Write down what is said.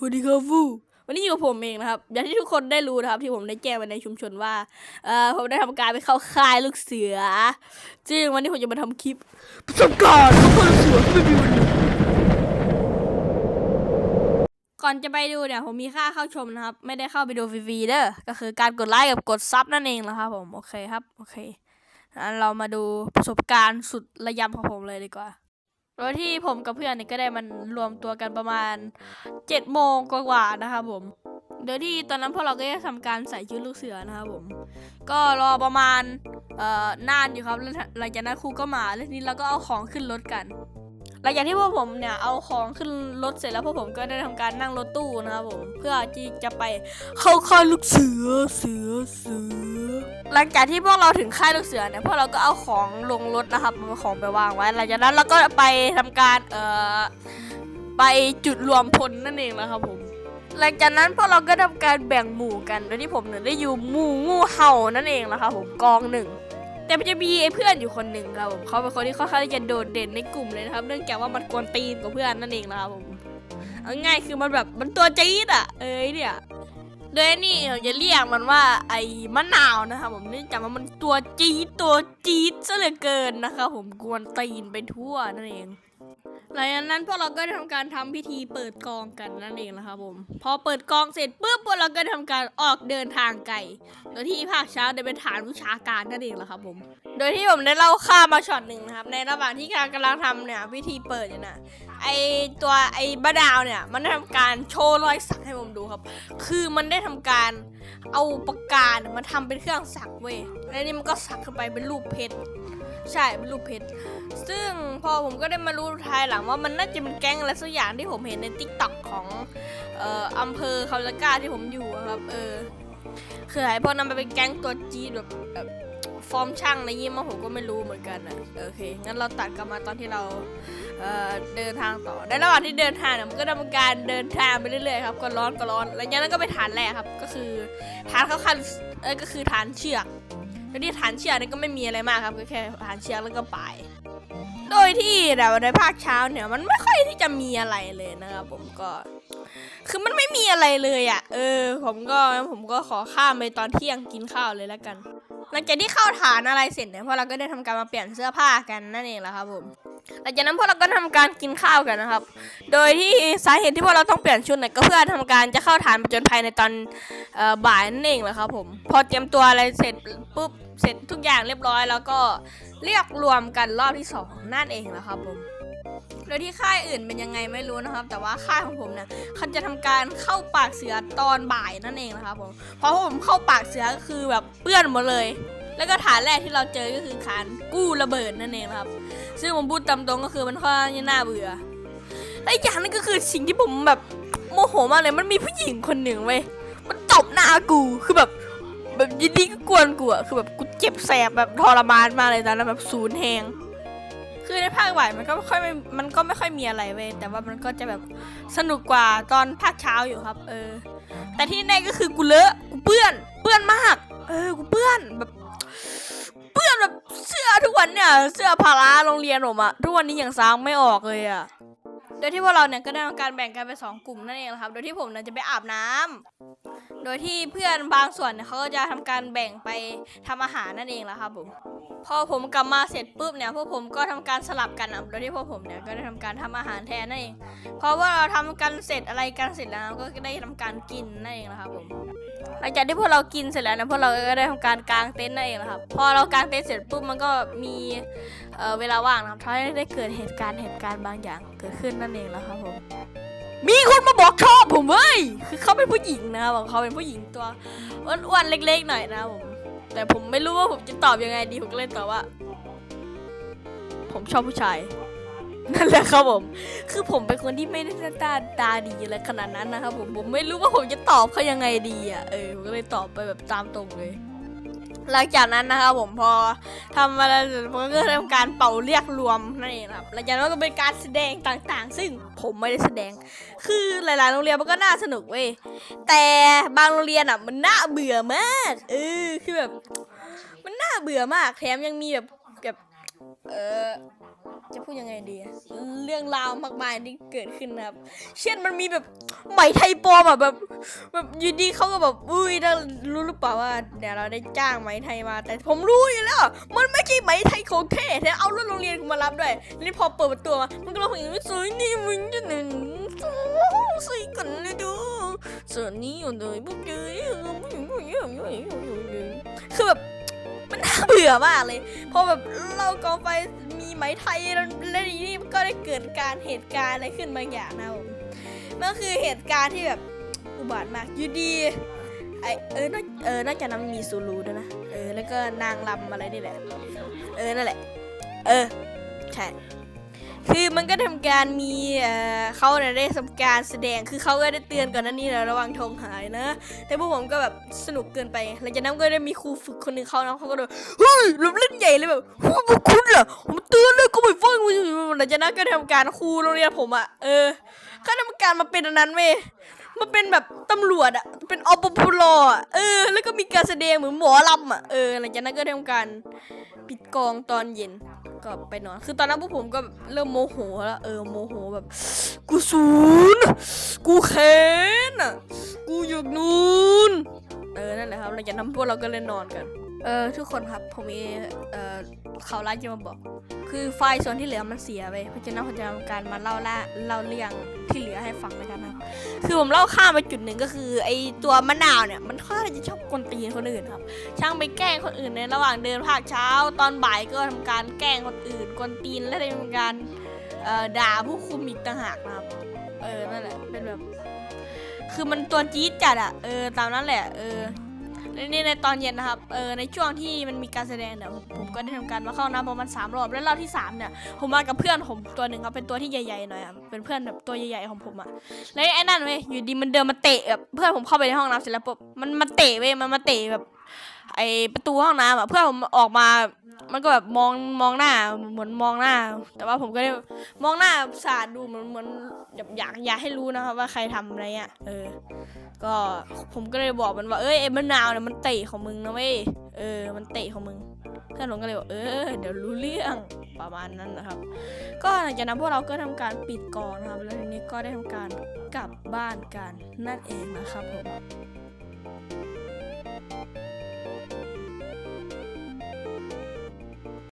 สวัสดีครับฟูวันนี้อยู่กับผมเองนะครับ อย่างที่ทุกคนได้รู้นะครับ ที่ผมได้แจ้งไปในชุมชนว่าเอ่อผมได้ทำการไปเข้าค่ายลูกเสือจึงวันนี้ผมจะมาทำคลิปประสบการณ์เข้าค่ายลูกเสือที่ไม่มีวันหยุดก่อนจะไปดูเนี่ยผมมีค่าเข้าชมนะครับ ไม่ได้เข้าไปดูฟรีๆเด้อก็คือการกดไลค์กับกดซับนั่นเองนะครับผมโอเคครับโอเคงั้นเรามาดูประสบการณ์สุดระยำของผมเลยดีกว่า โดยที่ผมกับเพื่อนเนี่ยก็ได้มันรวมตัวกันประมาณเจ็ดโมงกว่าๆนะคะผม โดยที่ตอนนั้นพวกเราก็ได้ทำการใส่ชุดลูกเสือนะครับผม ก็รอประมาณเอ่อนานอยู่ครับแล้วหลังจากนั้นครูก็มาแล้วนี้เราก็เอาของขึ้นรถกัน หลังจากที่พวกผมเนี่ยเอาของขึ้นรถเสร็จแล้วพวกผมก็ได้ทำการนั่งรถตู้นะครับผมเพื่อที่จะไปเข้าค่ายลูกเสือเสือเสือ หลังจากที่พวกเราถึงค่ายลูกเสือเนี่ยพวกเราก็เอาของลงรถนะครับเอาของไปวางไว้หลังจากนั้นเราก็ไปทำการเอ่อไปจุดรวมพลนั่นเองนะครับผมหลังจากนั้นพวกเราก็ทำการแบ่งหมู่กันโดยที่ผมเนี่ยได้อยู่หมู่งูเห่านั่นเองนะครับผมกองหนึ่ง แต่มันจะมีไอ้เพื่อนอยู่คนหนึ่งครับผมเขาเป็นคนที่ค่อนข้างจะโดดเด่นในกลุ่มเลยนะครับ เนื่องจากว่ามันกวนตีนกว่าเพื่อนนั่นเองนะครับผมเอาง่ายคือมันแบบมันตัวจี๊ดอะ เอ้ยเนี่ย โดยนี่เราจะเรียกมันว่าไอ้มะนาวนะครับผมเนื่องจากว่ามันตัวจี๊ดตัวจี๊ดซะเหลือเกินนะครับผมกวนตีนไปทั่วนั่นเอง หลังจากนั้นพวกเราก็ได้ทำการทำพิธีเปิดกองกันนั่นเองนะครับผม พอเปิดกองเสร็จปุ๊บพวกเราก็ทำการออกเดินทางไกลโดยที่ภาคเช้าได้เป็นฐานวิชาการนั่นเองแหละครับผม โดยที่ผมได้เล่าข้ามมาช็อตหนึ่งนะครับในระหว่างที่การกำลังทำเนี่ยพิธีเปิดเนี่ยนะ ไอตัวไอ้บะดาวเนี่ยมันได้ทำการโชว์รอยสักให้ผมดูครับ คือมันได้ทำการเอาปากกาเนี่ยมาทำเป็นเครื่องสักเว้ยแล้วนี่มันก็สักเข้าไปเป็นรูปเพชรใช่เป็นรูปเพชรซึ่งพอผมก็ได้มารู้ภายหลังว่ามันน่าจะเป็นแก๊งอะไรสักอย่างที่ผมเห็นในทิกต็อกของเอ่ออำเภอคาลากาที่ผมอยู่ครับเออคือไอพวกนั้นมันเป็นแก๊งตัวจีดแบบแบบ ฟอร์มช่างอะไรยี่มั้งผมก็ไม่รู้เหมือนกันนะโอเคงั้นเราตัดกลับมาตอนที่เราเอ่อเดินทางต่อในระหว่างที่เดินทางเนี่ยมันก็ดำเนินการเดินทางไปเรื่อยๆครับก็ร้อนก็ร้อนแล้วจากนั้นก็ไปฐานแรกครับ ก็คือฐานเขาคันเออก็คือฐานเชือกแล้วที่ฐานเชือกนี่ก็ไม่มีอะไรมากครับก็แค่ฐานเชือกแล้วก็ไปโดยที่แบบในภาคเช้าเนี่ยมันไม่ค่อยที่จะมีอะไรเลยนะครับผมก็ คือมันไม่มีอะไรเลยอะ่ะ เออ ผมก็ผมก็ขอข้ามไปตอนเที่ยงกินข้าวเลยแล้วกัน หลังจากที่เข้าฐานอะไรเสร็จเนี่ยพวกเราก็ได้ทำการมาเปลี่ยนเสื้อผ้ากันนั่นเองแหละครับผมหลังจากนั้นพวกเราก็ทำการกินข้าวกันนะครับ โดยที่สาเหตุที่พวกเราต้องเปลี่ยนชุดเนี่ยก็เพื่อทำการจะเข้าฐานประจนภัยในตอนออบ่ายนั่นเองแหละครับผม พอเตรียมตัวอะไรเสร็จปุ๊บเสร็จทุกอย่างเรียบร้อย แล้วก็เรียกรวมกันรอบที่สองนั่นเองแหละครับผม โดยที่ค่ายอื่นเป็นยังไงไม่รู้นะครับ แต่ว่าค่ายของผมเนี่ยเขาจะทำการเข้าปากเสือตอนบ่ายนั่นเองนะครับผมเพราะผมเข้าปากเสือก็คือแบบเปื้อนหมดเลย แล้วก็ฐานแรกที่เราเจอก็คือฐานกู้ระเบิดนั่นเองครับ ซึ่งผมพูดตามตรงก็คือมันค่อนข้างน่าเบื่อและอีกอย่างนึงก็คือสิ่งที่ผมแบบโมโหมากเลยมันมีผู้หญิงคนหนึ่งเว้ยมันตบหน้ากูคือแบบแบบยินดีก็กวนกูอะคือแบบกูเจ็บแสบแบบทรมานมากเลยตอนนั้นแบบศูนย์แหง คือในภาคบ่ายมันก็ไม่ค่อยม,มันก็ไม่ค่อยมีอะไรเว้ยแต่ว่ามันก็จะแบบสนุกกว่าตอนภาคเช้าอยู่ครับ เออ แต่ที่แน่ก็คือกูเลอะกูเปื้อนเปื้อนมาก เออกูเปื้อนแบบ เปื้อนแบบเสื้อทุกวันเนี่ย เสื้อพาราโรงเรียนผมอะทุกวันนี้ยังซ้างไม่ออกเลยอะโดยที่พวกเราเนี่ยก็ได้ทำการแบ่งกันเป็นสองกลุ่มนั่นเองครับ โดยที่ผมเนี่ยจะไปอาบน้ำโดยที่เพื่อนบางส่วนเนี่ยเขาก็จะทำการแบ่งไปทำอาหารนั่นเองแหละครับผม พอผมกลับมาเสร็จปุ๊บเนี่ยพวกผมก็ทำการสลับกันนะโดยที่พวกผมเนี่ยก็ได้ทำการทำอาหารแทนนั่นเอง เพราะว่าเราทำกันเสร็จอะไรกันเสร็จแล้วก็ได้ทำการกินนั่นเองนะครับผมหลังจากที่พวกเรากินเสร็จแล้วนะพวกเราก็ได้ทำการกางเต็นท์นั่นเองนะครับ พอเรากางเต็นท์เสร็จปุ๊บมันก็มีเเวลาว่างนะครับทำให้ได้เกิดเหตุการณ์เหตุการณ์บางอย่างเกิดขึ้นนั่นเองแล้วครับผม มีคนมาบอกชอบผมเว้ยคือเขาเป็นผู้หญิงนะครับอกเขาเป็นผู้หญิงตัวอ้วนๆเล็ก ๆ หน่อยนะผมแต่ผมไม่รู้ว่าผมจะตอบยังไงดีผมก็เลยตอบว่า ผมชอบผู้ชายนั่นแหละครับผม คือผมเป็นคนที่ไม่ได้ตาตาดีอะไรขนาดนั้นนะครับผม ผมไม่รู้ว่าผมจะตอบเขายังไงดีอะ เออ ผมก็เลยตอบไปแบบตามตรงเลย หลังจากนั้นนะครับผมพอทำอะไรเสร็จผมก็ทำการเป่าเรียกรวมนั่นเองครับหลังจากนั้นก็เป็นการแสดงต่างๆ ซึ่งผมไม่ได้แสดง คือหลายๆ โรงเรียนมันก็น่าสนุกเว้ยแต่บางโรงเรียนอะมันน่าเบื่อมากเออคือแบบมันน่าเบื่อมากแถมยังมีแบบแบบเออ จะพูดยังไงดี เรื่องราวมากมายที่เกิดขึ้นนะครับ เช่นมันมีแบบไหมไทยปลอมอะแบบ แบบยูดีเขาก็แบบอุ้ยถ้ารู้หรือเปล่าว่าเดี๋ยวเราได้จ้างไหมไทยมา แต่ผมรู้อยู่แล้ว มันไม่ใช่ไหมไทยของแท้แต่เอารถโรงเรียนมารับด้วยนี่พอเปิดประตูมามันก็ร้องเพลงสวยนี่มึงจะหนึ่งสวยกันเลยดูสวนนี้อยู่เลยพวกเยคือแบบมันน่า เบื่อมากเลยพอแบบเรากองไฟมีไหมไทยแล้วทีนี้ก็ได้เกิดการเหตุการณ์อะไรขึ้นบางอย่างนะผมมันคือเหตุการณ์ที่แบบอุบาทมากยูดีไอเออน่าเออน่าจะน้ำมีซูรูด้วยนะเออแล้วก็นางลำอะไรนี่แหละ เออนั่นแหละ เออใช่ คือมันก็ทำการมีเอ่อเขาเนี่ยได้ทำการแสดงคือเขาก็ได้เตือนก่อนนั้นนี่แล้วระวังธงหายนะ แต่พวกผมก็แบบสนุกเกินไปหลังจากนั้นก็ได้มีครูฝึกคนหนึ่งเขานะเขาก็เลยเฮ้ยเราเล่นใหญ่เลยแบบพวกคุณเหรอผมเตือนเลยก็ไม่ฟังหลังจากนั้นก็ทำการครูโรงเรียนผมอะเออก็ทำการมาเป็นอันนั้นเว้ยมาเป็นแบบตำรวจอะเป็นอปปลอะเออ แล้วก็มีการแสดงเหมือนหมอลำอะเออหลังจากนั้นก็ทำการปิดกองตอนเย็น ก็ไปนอน คือตอนนั้นพวกผมก็เริ่มโมโหแล้วเออโมโหแบบ กูศูนย์กูเค้นอะกูอยู่นู่นเออนั่นแหละครับหลังจากนั้นพวกเราก็เลยนอนกัน เออทุกคนครับผมมีเอ่อข่าวร้ายจะมาบอก คือไฟล์ส่วนที่เหลือมันเสียไปเพราะฉะนั้นผมจะทำการมาเล่าละเล่าเรื่องที่เหลือให้ฟังแล้วกันนะครับ คือผมเล่าข้ามไปจุดหนึ่งก็คือ ไอตัวมะนาวเนี่ยมันค่อนข้างจะชอบกวนตีนคนอื่นครับ ช่างไปแกล้งคนอื่นในระหว่างเดินภาคเช้า ตอนบ่ายก็ทำการแกล้งคนอื่นกวนตีนและทำการเอ่อด่าผู้คุมอีกต่างหากนะครับเออนั่นแหละเป็นแบบ คือมันตัวจี๊ดจัดอะเออตามนั้นแหละ เออ นี่ในตอนเย็นนะครับ เออในช่วงที่มันมีการแสดงเนี่ยผมผมก็ได้ทำการมาเข้าน้ำประมาณสามรอบ แล้วรอบที่สามเนี่ยผมมากับเพื่อนผมตัวหนึ่งครับเป็นตัวที่ใหญ่ๆหน่อยอะเป็นเพื่อนแบบตัวใหญ่ๆของผมอะแล้วไอ้นั่นเว้ยอยู่ดีมันเดินมาเตะแบบเพื่อนผมเข้าไปในห้องน้ำเสร็จแล้วปุ๊บมันมาเตะเว้ยมันมาเตะแบบ ไอประตูห้องน้ำอะเพื่อนผมออกมา มันก็แบบมองมองหน้าเหมือนมองหน้า แต่ว่าผมก็ได้มองหน้าสาดดูเหมือนเหมือนอยากอยากให้รู้นะครับว่าใครทำอะไรเงี้ยเออ ก็ผมก็เลยบอกมันว่าเอ้ยไอ้มะนาวเนี่ยมันเตะของมึงนะเว้ยเออ มันเตะของมึงเพื่อนผมก็เลยบอกเออเดี๋ยวรู้เรื่องประมาณนั้นนะครับ ก็หลังจากนั้นพวกเราก็ทำการปิดกองนะครับ แล้วทีนี้ก็ได้ทำการกลับบ้านกันนั่นเองนะครับผม